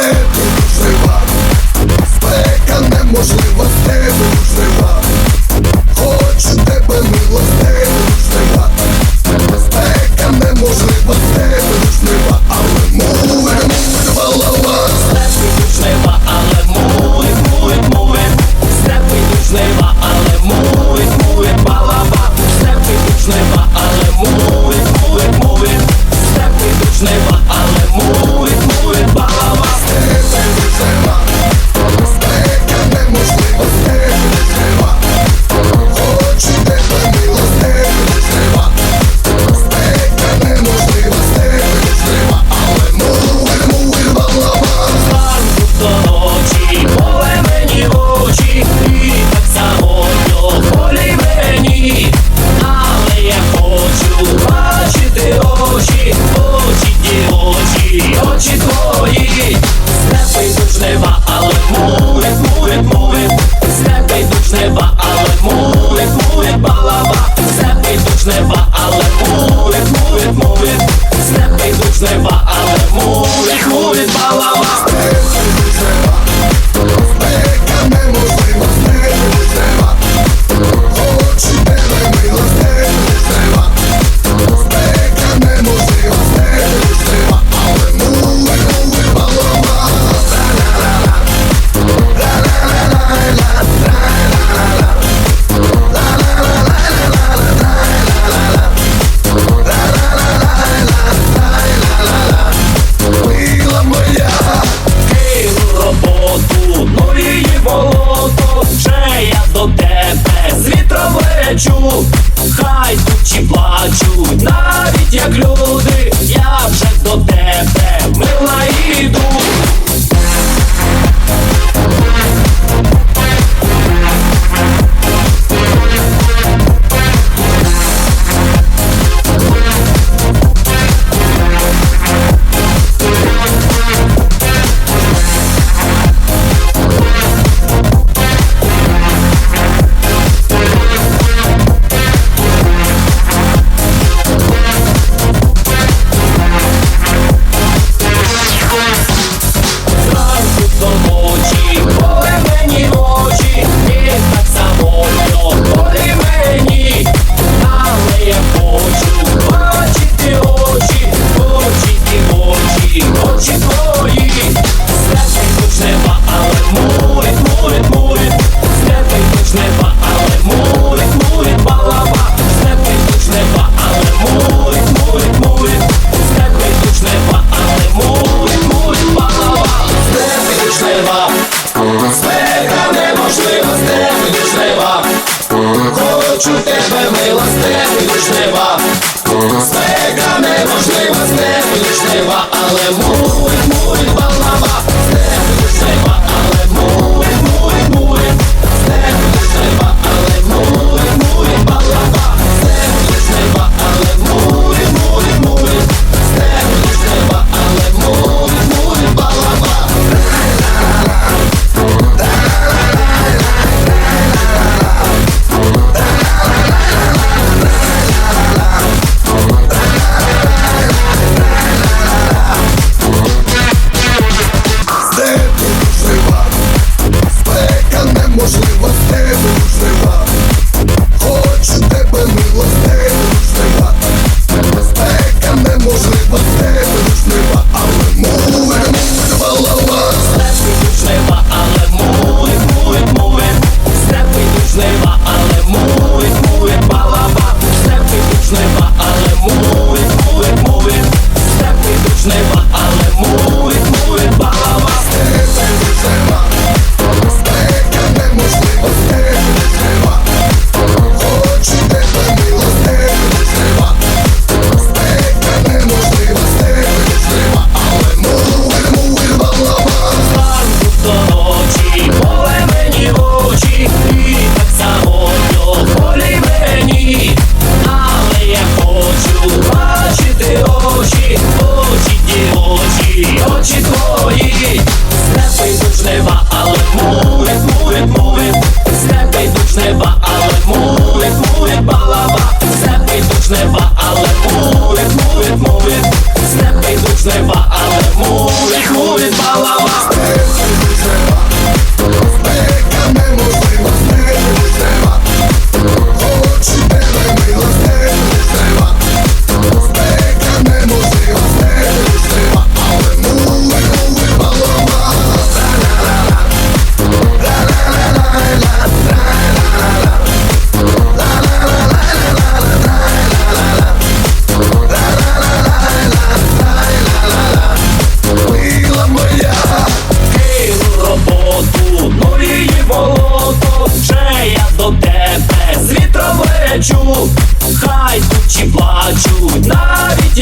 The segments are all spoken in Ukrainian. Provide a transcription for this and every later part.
Це дуже жива, спека неможлива, це дуже жива, хочу тебе мило, це дуже жива, спека неможлива. 去做。але мой, мой балава.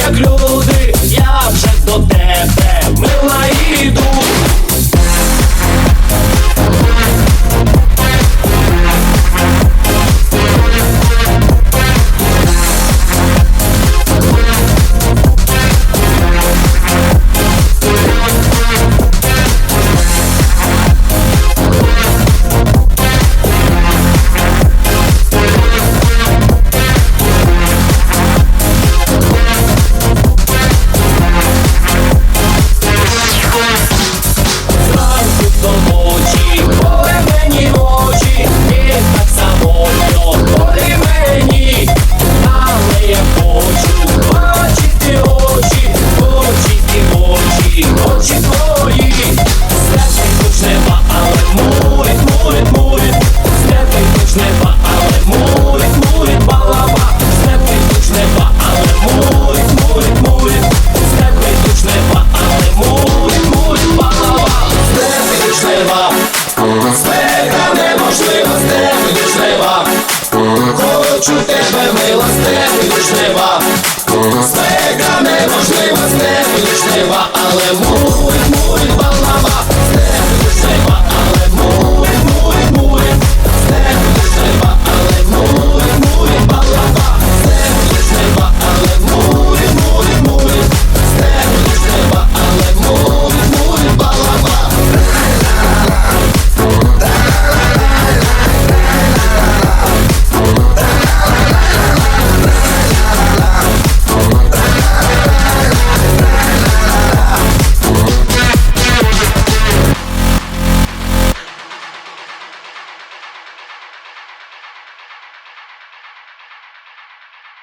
Як Спека неможлива, Але балаба